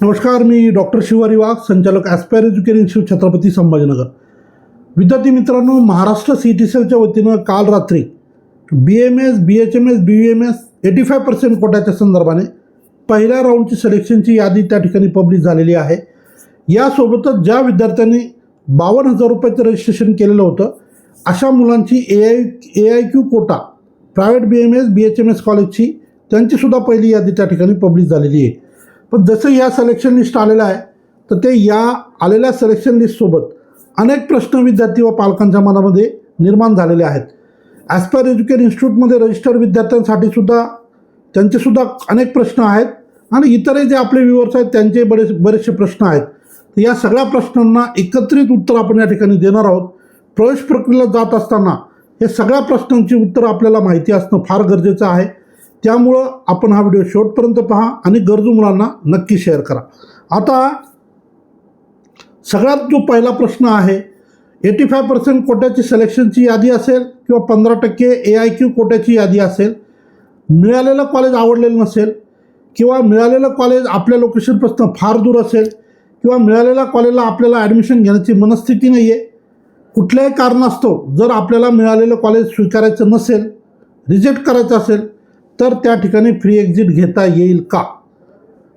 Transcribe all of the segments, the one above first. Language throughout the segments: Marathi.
नमस्कार मी डॉक्टर शिवारी वाघ संचालक aspire education institute Chhatrapati Sambhajinagar. विद्यार्थी मित्रांनो महाराष्ट्र सी टी सेलच्या वतीनं काल रात्री B M S B H M S B M S eighty five percent कोट्याच्या संदर्भाने पहिल्या राऊंडची सिलेक्शनची यादी त्या ठिकाणी पब्लिश झालेली आहे. यासोबतच ज्या विद्यार्थ्यांनी बावन्न हजार रुपयाचं रजिस्ट्रेशन केलेलं होतं अशा मुलांची A I A I Q quota private B M S B H M S कॉलेजची त्यांचीसुद्धा पहिली यादी त्या ठिकाणी पब्लिश झालेली आहे. पण जसं या सिलेक्शन लिस्ट आलेलं आहे तर ते या आलेल्या सलेक्शन लिस्टसोबत अनेक प्रश्न विद्यार्थी व पालकांच्या मनामध्ये निर्माण झालेले आहेत. ॲस्पायर एज्युकेशन इन्स्टिट्यूटमध्ये रजिस्टर विद्यार्थ्यांसाठी सुद्धा त्यांचेसुद्धा अनेक प्रश्न आहेत आणि इतरही जे आपले व्ह्युअर्स आहेत त्यांचे बरेच बरेचसे प्रश्न आहेत. तर या सगळ्या प्रश्नांना एकत्रित उत्तर आपण या ठिकाणी देणार आहोत. प्रवेश प्रक्रियेला जात असताना हे सगळ्या प्रश्नांची उत्तरं आपल्याला माहिती असणं फार गरजेचं आहे. त्यामुळं आपण हा व्हिडिओ शेवटपर्यंत पहा आणि गरजू मुलांना नक्की शेअर करा. आता सगळ्यात जो पहिला प्रश्न आहे एटी फाय पर्सेंट कोट्याची सिलेक्शनची यादी असेल किंवा पंधरा टक्के ए आय क्यू कोट्याची यादी असेल मिळालेलं कॉलेज आवडलेलं नसेल किंवा मिळालेलं कॉलेज आपल्या लोकेशनपासून फार दूर असेल किंवा मिळालेल्या कॉलेजला आपल्याला ॲडमिशन घेण्याची मनस्थिती नाही आहे कुठल्याही कारणास्तव जर आपल्याला मिळालेलं कॉलेज स्वीकारायचं नसेल रिजेक्ट करायचं असेल तर त्या ठिकाणी फ्री एक्झिट घेता येईल का?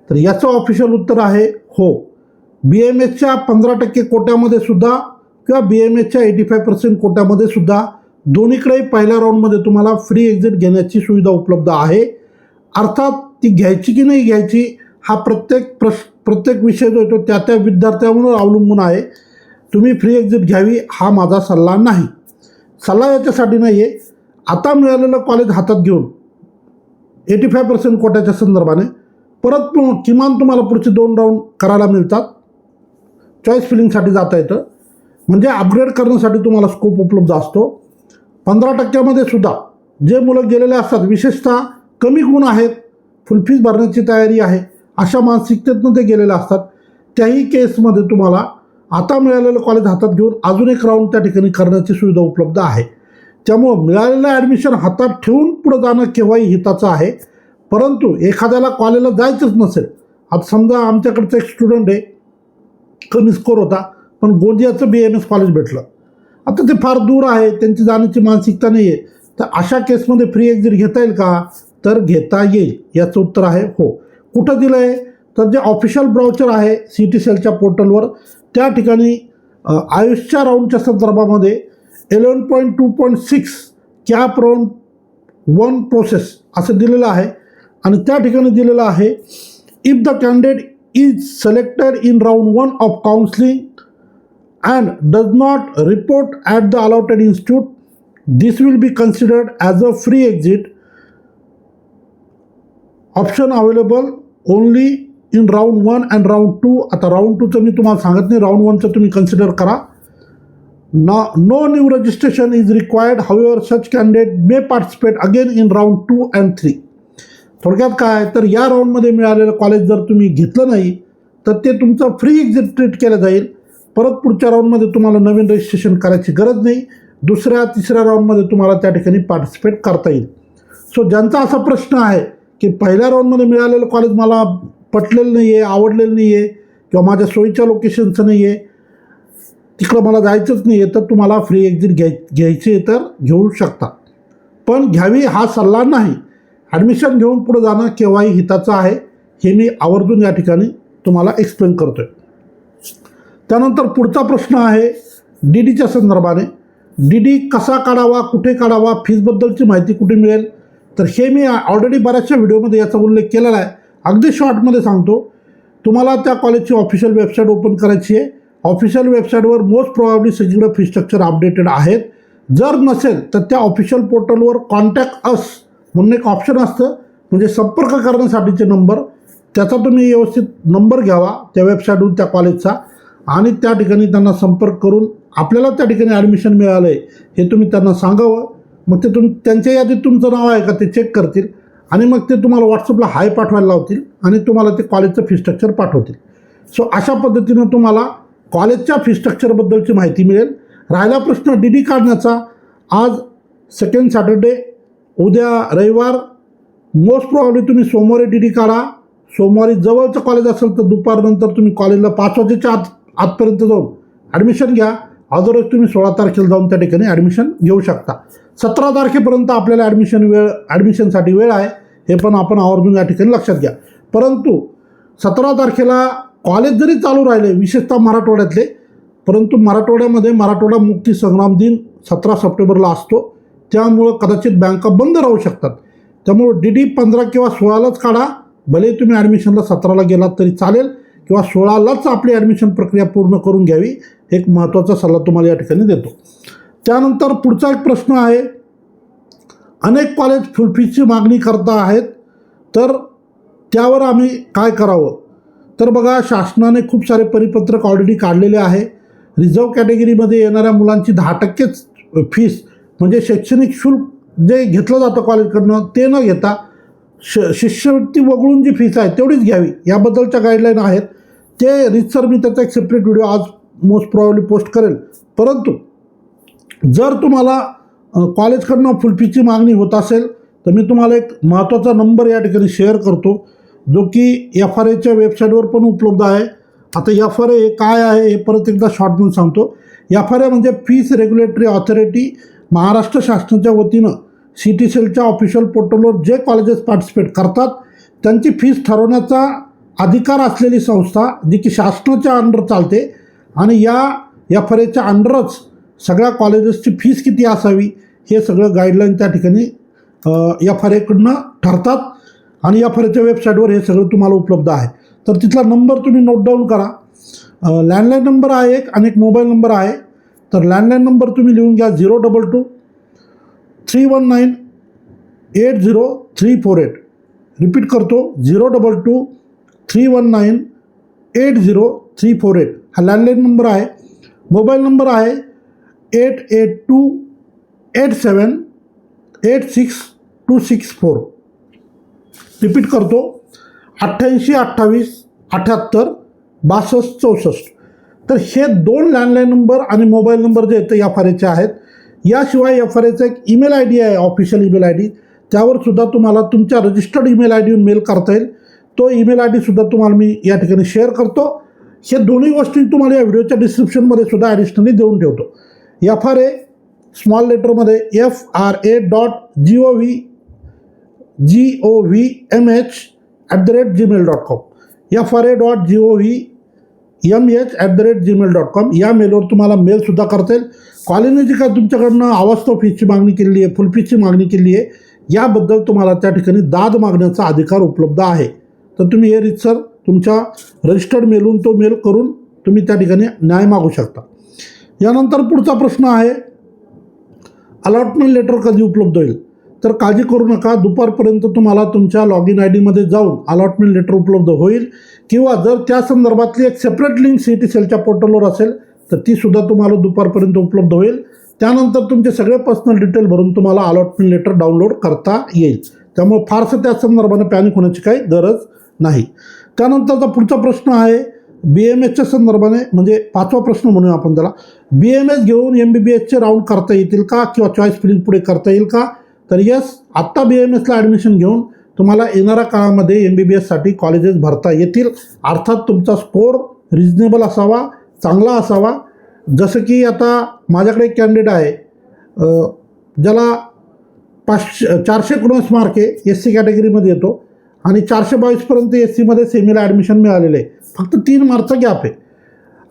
तर याचं ऑफिशियल उत्तर आहे हो. बी एम एसच्या पंधरा टक्के कोट्यामध्ये सुद्धा किंवा बी एम एसच्या एटी फाय पर्सेंट कोट्यामध्ये सुद्धा दोन्हीकडेही पहिल्या राऊंडमध्ये तुम्हाला फ्री एक्झिट घेण्याची सुविधा उपलब्ध आहे. अर्थात ती घ्यायची की नाही घ्यायची हा प्रत्येक प्रश प्रत्येक विषय जो येतो त्या त्या विद्यार्थ्यांवर अवलंबून आहे. तुम्ही फ्री एक्झिट घ्यावी हा माझा सल्ला नाही. सल्ला याच्यासाठी नाही आहे आता मिळालेलं कॉलेज हातात घेऊन एटी फाय पर्सेंट कोट्याच्या संदर्भाने परत किमान तुम्हाला पुढचे दोन राऊंड करायला मिळतात. चॉईस फिलिंगसाठी जाता येतं. म्हणजे अपग्रेड करण्यासाठी तुम्हाला स्कोप उपलब्ध असतो. पंधरा टक्क्यामध्ये सुद्धा जे मुलं गेलेले असतात विशेषतः कमी गुण आहेत फुल फीज भरण्याची तयारी आहे अशा मानसिकतेतनं ते गेलेले असतात. त्याही केसमध्ये तुम्हाला आता मिळालेलं कॉलेज हातात घेऊन अजून एक राऊंड त्या ठिकाणी करण्याची सुविधा उपलब्ध आहे. त्यामुळं मिळालेलं ॲडमिशन हातात ठेवून पुढं जाणं केव्हाही हिताचं आहे. परंतु एखाद्याला कॉलेजला जायचंच नसेल. आता समजा आमच्याकडचं एक स्टुडंट आहे कमी स्कोर होता पण गोंदियाचं बी एम एस कॉलेज भेटलं. आता ते फार दूर आहे त्यांची जाण्याची मानसिकता नाही आहे तर अशा केसमध्ये फ्री एक्झिट घेता येईल का? तर घेता येईल याचं उत्तर आहे हो. कुठं दिलं आहे तर जे ऑफिशियल ब्राउचर आहे सी टी सेलच्या पोर्टलवर त्या ठिकाणी आयुष्या आयुषच्या राऊंडच्या संदर्भामध्ये eleven point two point six CAP round one process असं दिलेलं आहे. आणि त्या ठिकाणी दिलेलं आहे if the candidate is selected in round one of counselling and does not report at the allotted institute this will be considered as a free exit option available only in round one and round two आता राऊंड टूचं मी तुम्हाला सांगत नाही राऊंड वनचं तुम्ही कन्सिडर करा. No no new registration is required. However, such candidate may participate again in round two and three थोडक्यात काय तर या राऊंडमध्ये मिळालेलं कॉलेज जर तुम्ही घेतलं नाही तर ते तुमचं फ्री एक्झिट ट्रीट केलं जाईल. परत पुढच्या राऊंडमध्ये तुम्हाला नवीन रजिस्ट्रेशन करायची गरज नाही. दुसऱ्या तिसऱ्या राऊंडमध्ये तुम्हाला त्या ठिकाणी पार्टिसिपेट करता येईल. सो ज्यांचा असा प्रश्न आहे की पहिल्या राऊंडमध्ये मिळालेलं कॉलेज मला पटलेलं नाही आहे आवडलेलं नाही आहे किंवा माझ्या सोयीच्या लोकेशनचं नाही आहे तिकडं मला जायचंच नाही आहे तर तुम्हाला फ्री एक्झिट घ्याय घ्यायची आहे तर घेऊ शकता. पण घ्यावी हा सल्ला नाही. ॲडमिशन घेऊन पुढं जाणं केव्हाही हिताचं आहे हे मी आवर्जून या ठिकाणी तुम्हाला एक्सप्लेन करतो आहे त्यानंतर पुढचा प्रश्न आहे डी डीच्या संदर्भाने. डी डी कसा काढावा कुठे काढावा फीजबद्दलची माहिती कुठे मिळेल? तर हे मी ऑलरेडी बऱ्याचशा व्हिडिओमध्ये याचा उल्लेख केलेला आहे. अगदी शॉर्टमध्ये सांगतो. तुम्हाला त्या कॉलेजची ऑफिशियल वेबसाईट ओपन करायची आहे. ऑफिशियल वेबसाईटवर मोस्ट प्रॉब्ली सगळं फी स्ट्रक्चर अपडेटेड आहेत. जर नसेल तर त्या ऑफिशियल पोर्टलवर कॉन्टॅक्ट अस म्हणून एक ऑप्शन असतं. म्हणजे संपर्क करण्यासाठीचे नंबर त्याचा तुम्ही व्यवस्थित नंबर घ्यावा त्या वेबसाईटवरून त्या कॉलेजचा आणि त्या ठिकाणी त्यांना संपर्क करून आपल्याला त्या ठिकाणी ॲडमिशन मिळालं आहे हे तुम्ही त्यांना सांगावं. मग ते तुम त्यांच्या यादीत तुमचं नाव आहे का ते चेक करतील. आणि मग ते तुम्हाला व्हॉट्सअपला हाय पाठवायला लावतील आणि तुम्हाला ते कॉलेजचं फी स्ट्रक्चर पाठवतील. सो अशा पद्धतीनं तुम्हाला कॉलेजच्या फी स्ट्रक्चरबद्दलची माहिती मिळेल. राहिला प्रश्न डी डी काढण्याचा. आज सेकंड सॅटर्डे उद्या रविवार. मोस्ट प्रॉब्ली तुम्ही सोमवारी डी डी काढा. सोमवारी जवळचं कॉलेज असेल तर दुपारनंतर तुम्ही कॉलेजला पाच वाजेच्या आत आतपर्यंत जाऊन ॲडमिशन घ्या. अदरवाईज तुम्ही सोळा तारखेला जाऊन त्या ठिकाणी ॲडमिशन घेऊ शकता. सतरा तारखेपर्यंत आपल्याला ॲडमिशन वेळ ॲडमिशनसाठी वेळ आहे. हे पण आपण आवर्जून या ठिकाणी लक्षात घ्या. परंतु सतरा तारखेला कॉलेज जरी चालू राहिले विशेषतः मराठवाड्यातले परंतु मराठवाड्यामध्ये मराठवाडा मुक्ती संग्राम दिन सतरा सप्टेंबरला असतो. त्यामुळं कदाचित बँका बंद राहू शकतात. त्यामुळं डी डी पंधरा किंवा सोळालाच काढा. भले तुम्ही ॲडमिशनला सतराला गेलात तरी चालेल किंवा सोळालाच आपली ॲडमिशन प्रक्रिया पूर्ण करून घ्यावी एक महत्त्वाचा सल्ला तुम्हाला या ठिकाणी देतो. त्यानंतर पुढचा एक प्रश्न आहे. अनेक कॉलेज फुलफीची मागणी करता आहेत तर त्यावर आम्ही काय करावं? तर बघा शासनाने खूप सारे परिपत्रक ऑलरेडी काढलेले आहे. रिझर्व कॅटेगरीमध्ये येणाऱ्या मुलांची दहा टक्केच फीस म्हणजे शैक्षणिक शुल्क जे घेतलं जातं कॉलेजकडनं ते न घेता श शिष्यवृत्ती वगळून जी फीस आहे तेवढीच घ्यावी. याबद्दलच्या गाईडलाईन आहेत. ते रितसर मी त्याचा एक सेपरेट व्हिडिओ आज मोस्ट प्रॉब्ली पोस्ट करेल. परंतु जर तुम्हाला अ, कॉलेजकडनं फुलफीची मागणी होत असेल तर मी तुम्हाला एक महत्त्वाचा नंबर या ठिकाणी शेअर करतो. जो की एफ आर एच्या वेबसाईटवर पण उपलब्ध आहे. आता एफ आर ए काय आहे हे परत एकदा शॉर्ट म्हणून सांगतो. एफ आर ए म्हणजे फीस रेग्युलेटरी ऑथॉरिटी महाराष्ट्र शासनाच्या वतीनं सी टी सेलच्या ऑफिशियल पोर्टलवर जे कॉलेजेस पार्टिसिपेट करतात त्यांची फीस ठरवण्याचा अधिकार असलेली संस्था जी की शासनाच्या अंडर चालते आणि या एफ आर एच्या अंडरच सगळ्या कॉलेजेसची फीस किती असावी हे सगळं गाईडलाईन त्या ठिकाणी एफ आर एकडनं ठरतात. आणि या फरच्या वेबसाईटवर हे सगळं तुम्हाला उपलब्ध आहे. तर तिथला नंबर तुम्ही नोट डाऊन करा. लँडलाईन नंबर आहे एक आणि एक मोबाईल नंबर आहे. तर लँडलाईन नंबर तुम्ही लिहून घ्या zero double two three one nine eight zero three four eight repeat करतो. Zero double two three one nine eight zero three four eight हा लँडलाईन नंबर आहे. मोबाईल नंबर आहे eight eight two eight seven eight six two six four repeat करतो. अठ्ठ्याऐंशी अठ्ठावीस अठ्ठ्याहत्तर बासष्ट चौसष्ट. तर हे दोन लँडलाईन नंबर आणि मोबाईल नंबर जे आहेत ते एफ आर एचे आहेत. याशिवाय एफ आर एचा एक ईमेल आय डी आहे ऑफिशियल ईमेल आय डी त्यावर सुद्धा तुम्हाला तुमच्या रजिस्टर्ड ईमेल आय डीवर मेल करता येईल. तो ईमेल आय डीसुद्धा तुम्हाला मी या ठिकाणी शेअर करतो. हे दोन्ही गोष्टी तुम्हाला या व्हिडिओच्या डिस्क्रिप्शनमध्ये सुद्धा ॲडिशनली देऊन ठेवतो. F R A small लेटरमध्ये F R A dot G O V G O V M H at the rate Gmail dot com F R A dot G O V M H at the rate Gmail dot com या मेलवर तुम्हाला मेलसुद्धा करता येईल. कॉलेजने जी का तुमच्याकडनं अवास्तव फीसची मागणी केली आहे फुल फीसची मागणी केली आहे याबद्दल तुम्हाला त्या ठिकाणी दाद मागण्याचा अधिकार उपलब्ध आहे. तर तुम्ही हे रितसर तुमच्या रजिस्टर्ड मेलून तो मेल करून तुम्ही त्या ठिकाणी न्याय मागू शकता. यानंतर पुढचा प्रश्न आहे अलॉटमेंट लेटर कधी उपलब्ध होईल? तर काळजी करू नका. दुपारपर्यंत तुम्हाला तुमच्या लॉग इन आय डीमध्ये जाऊन अलॉटमेंट लेटर उपलब्ध होईल. किंवा जर त्या संदर्भातली एक सेपरेट लिंक सी टी सेलच्या पोर्टलवर असेल तर तीसुद्धा तुम्हाला दुपारपर्यंत उपलब्ध होईल. त्यानंतर तुमचे सगळे पर्सनल डिटेल भरून तुम्हाला अलॉटमेंट लेटर डाउनलोड करता येईल. त्यामुळे फारसं त्या संदर्भाने पॅनिक होण्याची काही गरज नाही. त्यानंतरचा पुढचा प्रश्न आहे बी एम एसच्या संदर्भाने म्हणजे पाचवा प्रश्न म्हणूया आपण त्याला. बी एम एस घेऊन एम बी बी एसचे राऊंड करता येतील का? किंवा चॉईस फिलिंग पुढे करता येईल का? तर यस आत्ता बी एम एसला ॲडमिशन घेऊन तुम्हाला येणाऱ्या काळामध्ये एम बी बी एससाठी कॉलेजेस भरता येतील. अर्थात तुमचा स्कोर रिजनेबल असावा चांगला असावा. जसं की आता माझ्याकडे एक कॅन्डिडेट आहे. ज्याला पाचशे चारशे एकोणीस मार्क आहे एस सी कॅटेगरीमध्ये येतो. आणि चारशे बावीसपर्यंत एस सीमध्ये सेमीला ॲडमिशन मिळालेलं आहे. फक्त तीन मार्कचा गॅप आहे.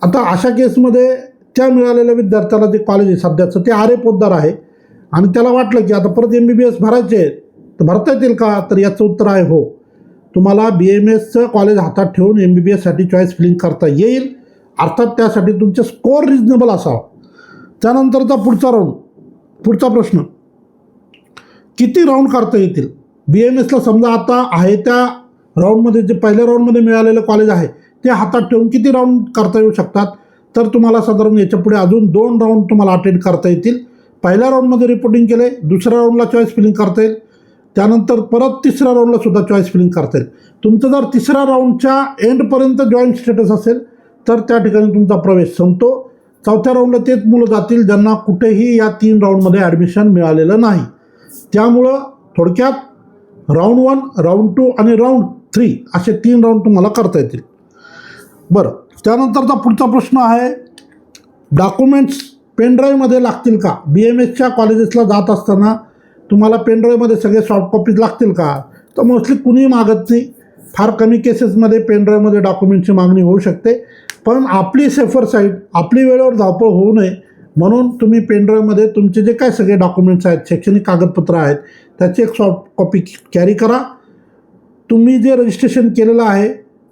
आता अशा केसमध्ये त्या मिळालेल्या विद्यार्थ्याला जे कॉलेज आहे सध्याचं ते आरे पोद्दार आहे. आणि त्याला वाटलं की आता परत एम बी बी एस भरायचे तर भरता येतील का? तर याचं उत्तर आहे हो. तुम्हाला बी एम एसचं कॉलेज हातात ठेवून एम बी बी एससाठी चॉईस फिलिंग करता येईल. अर्थात त्यासाठी तुमचे स्कोअर रिजनेबल असावा. त्यानंतरचा पुढचा राऊंड पुढचा प्रश्न. किती राऊंड करता येतील? बी एम एसला समजा आता आहे त्या राऊंडमध्ये जे पहिल्या राऊंडमध्ये मिळालेलं कॉलेज आहे ते हातात ठेवून किती राऊंड करता येऊ शकतात? तर तुम्हाला साधारण याच्यापुढे अजून दोन राऊंड तुम्हाला अटेंड करता येतील. पहिल्या राऊंडमध्ये रिपोर्टिंग केलं आहे दुसऱ्या राऊंडला चॉईस फिलिंग करता येईल. त्यानंतर परत तिसऱ्या राऊंडला सुद्धा चॉईस फिलिंग करता येईल. तुमचं जर तिसऱ्या राऊंडच्या एंडपर्यंत जॉईंट स्टेटस असेल तर त्या ठिकाणी तुमचा प्रवेश संपतो. चौथ्या राऊंडला तेच मुलं जातील ज्यांना कुठेही या तीन राऊंडमध्ये ॲडमिशन मिळालेलं नाही. त्यामुळं थोडक्यात राऊंड वन राऊंड टू आणि राऊंड थ्री असे तीन राऊंड तुम्हाला करता येतील. बरं त्यानंतरचा पुढचा प्रश्न आहे डॉक्युमेंट्स पेनड्राईव्हमध्ये लागतील का? बी एम एसच्या कॉलेजेसला जात असताना तुम्हाला पेनड्राईव्हमध्ये सगळे सॉफ्ट कॉपीज लागतील का? तर मोस्टली कुणीही मागत नाही. फार कमी केसेसमध्ये पेनड्राईव्हमध्ये डॉक्युमेंटची मागणी होऊ शकते. पण आपली सेफर साईड आपली वेळेवर धावपळ होऊ नये. म्हणून तुम्ही पेनड्राईव्हमध्ये तुमचे जे काय सगळे डॉक्युमेंट्स आहेत शैक्षणिक कागदपत्र आहेत त्याची एक सॉफ्ट कॉपी कॅरी करा. तुम्ही जे रजिस्ट्रेशन केलेलं आहे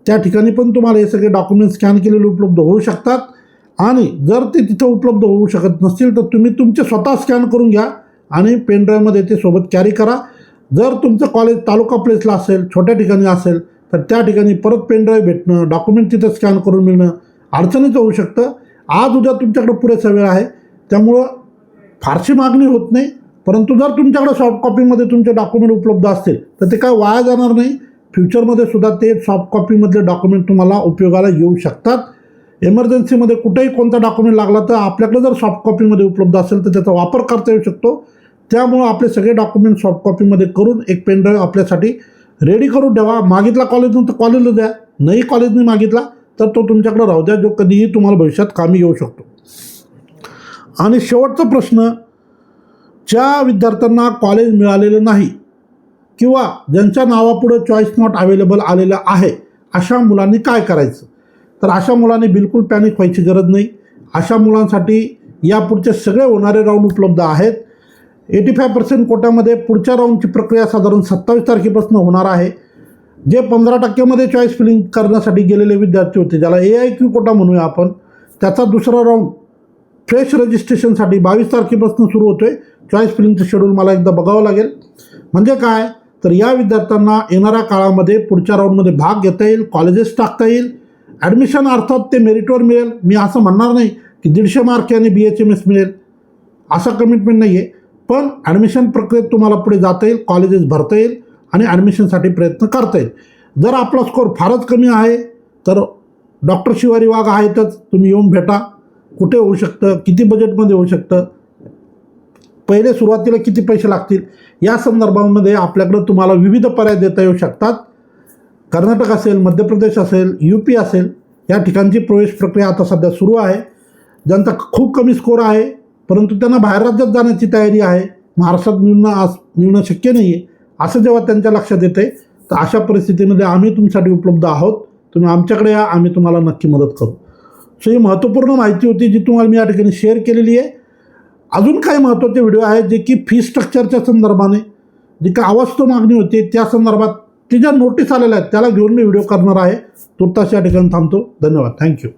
त्या ठिकाणी पण तुम्हाला हे सगळे डॉक्युमेंट्स स्कॅन केलेले उपलब्ध होऊ शकतात. आणि जर ते तिथं उपलब्ध होऊ शकत नसतील तर तुम्ही तुमचे स्वतः स्कॅन करून घ्या आणि पेनड्राईव्हमध्ये ते सोबत कॅरी करा. जर तुमचं कॉलेज तालुका प्लेसला असेल छोट्या ठिकाणी असेल तर त्या ठिकाणी परत पेनड्राईव्ह भेटणं डॉक्युमेंट तिथं स्कॅन करून मिळणं अडचणीचं होऊ शकतं. आज उद्या तुमच्याकडे पुरेसा वेळ आहे त्यामुळं फारशी मागणी होत नाही. परंतु जर तुमच्याकडे सॉफ्ट कॉपीमध्ये तुमचे डॉक्युमेंट उपलब्ध असतील तर ते काय वाया जाणार नाही. फ्युचरमध्ये सुद्धा ते सॉफ्ट कॉपीमधले डॉक्युमेंट तुम्हाला उपयोगाला येऊ शकतात. एमर्जन्सीमध्ये कुठेही कोणता डॉक्युमेंट लागला तर आपल्याकडे जर सॉफ्ट कॉपीमध्ये उपलब्ध असेल तर त्याचा वापर करता येऊ शकतो. त्यामुळं आपले सगळे डॉक्युमेंट सॉफ्ट कॉपीमध्ये करून एक पेनड्राईव्ह आपल्यासाठी रेडी करून ठेवा. मागितला कॉलेजनं तर कॉलेजला द्या. नाही कॉलेजने मागितला तर तो तुमच्याकडे राहू द्या. जो कधीही तुम्हाला भविष्यात कामी येऊ शकतो. आणि शेवटचा प्रश्न ज्या विद्यार्थ्यांना कॉलेज मिळालेलं नाही किंवा ज्यांच्या नावापुढं चॉईस नॉट अवेलेबल आलेलं आहे अशा मुलांनी काय करायचं? तर अशा मुलांनी बिलकुल पॅनिक व्हायची गरज नाही. अशा मुलांसाठी यापुढचे सगळे होणारे राऊंड उपलब्ध आहेत. एटी फाय पर्सेंट कोट्यामध्ये पुढच्या राऊंडची प्रक्रिया साधारण सत्तावीस तारखेपासून होणार आहे. जे पंधरा टक्क्यामध्ये चॉईस फिलिंग करण्यासाठी गेलेले विद्यार्थी होते ज्याला ए आय क्यू कोटा म्हणूया आपण त्याचा दुसरा राऊंड फ्रेश रजिस्ट्रेशनसाठी बावीस तारखेपासून सुरू होतो आहे चॉईस फिलिंगचं शेड्यूल मला एकदा बघावं लागेल. म्हणजे काय? तर या विद्यार्थ्यांना येणाऱ्या काळामध्ये पुढच्या राऊंडमध्ये भाग घेता येईल कॉलेजेस टाकता येईल. ॲडमिशन अर्थात ते मेरिटवर मिळेल. मी असं म्हणणार नाही की दीडशे मार्क आणि बी एच एम एस मिळेल. असं कमिटमेंट नाही आहे पण ॲडमिशन प्रक्रियेत तुम्हाला पुढे जाता येईल कॉलेजेस भरता येईल आणि ॲडमिशनसाठी प्रयत्न करता येईल. जर आपला स्कोअर फारच कमी आहे तर डॉक्टर शिवारी वाघ आहेतच. तुम्ही येऊन भेटा. कुठे होऊ शकतं? किती बजेटमध्ये होऊ शकतं? पहिले सुरुवातीला किती पैसे लागतील? या संदर्भामध्ये आपल्याकडं तुम्हाला विविध पर्याय देता येऊ शकतात. कर्नाटक असेल मध्य प्रदेश असेल यू पी असेल या ठिकाणची प्रवेश प्रक्रिया आता सध्या सुरू आहे. ज्यांचा खूप कमी स्कोर आहे परंतु त्यांना बाहेर राज्यात जाण्याची तयारी आहे. महाराष्ट्रात मिळणं आज मिळणं शक्य नाही आहे असं जेव्हा त्यांच्या लक्षात येते तर अशा परिस्थितीमध्ये आम्ही तुमच्यासाठी उपलब्ध आहोत. तुम्ही आमच्याकडे या आम्ही तुम्हाला नक्की मदत करू. सो ही महत्त्वपूर्ण माहिती होती जी तुम्हाला मी या ठिकाणी शेअर केलेली आहे. अजून काही महत्त्वाचे व्हिडिओ आहेत जे की फी स्ट्रक्चरच्या संदर्भाने जी काय अवास्तव मागणी होती त्या संदर्भात ती ज्या नोटीस आलेल्या आहेत त्याला घेऊन मी व्हिडिओ करणार आहे. तुर्तास या ठिकाणी थांबतो. धन्यवाद. थँक्यू